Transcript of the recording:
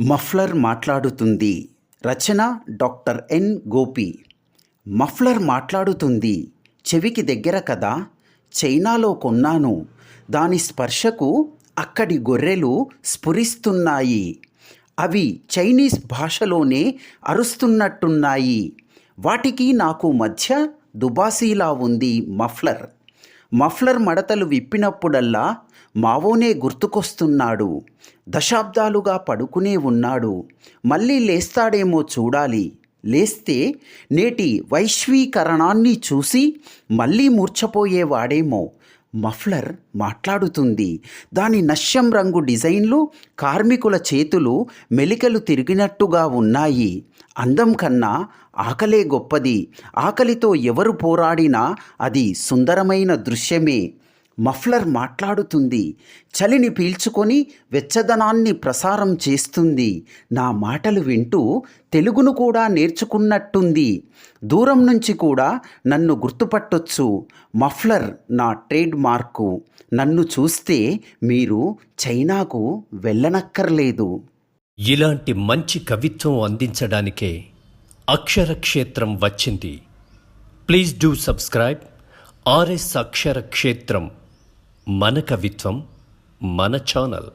Muffler మాట్లాడుతుంది. రచన doctor N Gopi. Muffler మాట్లాడుతుంది. చెవికి దగ్గర కదా? చైనాలో కొన్నాను. దాని స్పర్శకు అక్కడి గొర్రెలు స్ఫురిస్తున్నాయి. అవి చైనీస్ భాషలోనే అరుస్తున్నట్టున్నాయి. వాటికి నాకు మధ్య దుబాసీలా ఉంది మఫ్లర్. మఫ్లర్ మడతలు విప్పినప్పుడల్లా మావోనే గుర్తుకొస్తున్నాడు. దశాబ్దాలుగా పడుకునే ఉన్నాడు. మళ్ళీ లేస్తాడేమో చూడాలి. లేస్తే నేటి వైశ్వీకరణాన్ని చూసి మళ్ళీ మూర్ఛపోయేవాడేమో. మఫ్లర్ మాట్లాడుతుంది. దాని నశ్యం రంగు డిజైన్లు కార్మికుల చేతులు మెలికలు తిరిగినట్టుగా ఉన్నాయి. అందం కన్నా ఆకలే గొప్పది. ఆకలితో ఎవరు పోరాడినా అది సుందరమైన దృశ్యమే. మఫ్లర్ మాట్లాడుతుంది చలిని పీల్చుకొని వెచ్చదనాన్ని ప్రసారం చేస్తుంది. నా మాటలు వింటూ తెలుగును కూడా నేర్చుకున్నట్టుంది. దూరం నుంచి కూడా నన్ను గుర్తుపట్టొచ్చు. మఫ్లర్ నా ట్రేడ్ మార్కు. నన్ను చూస్తే మీరు చైనాకు వెళ్ళనక్కర్లేదు. ఇలాంటి మంచి కవిత్వం అందించడానికే అక్షరక్షేత్రం వచ్చింది. Please do subscribe. RS Aksharakshetram మన కవిత్వం మన ఛానల్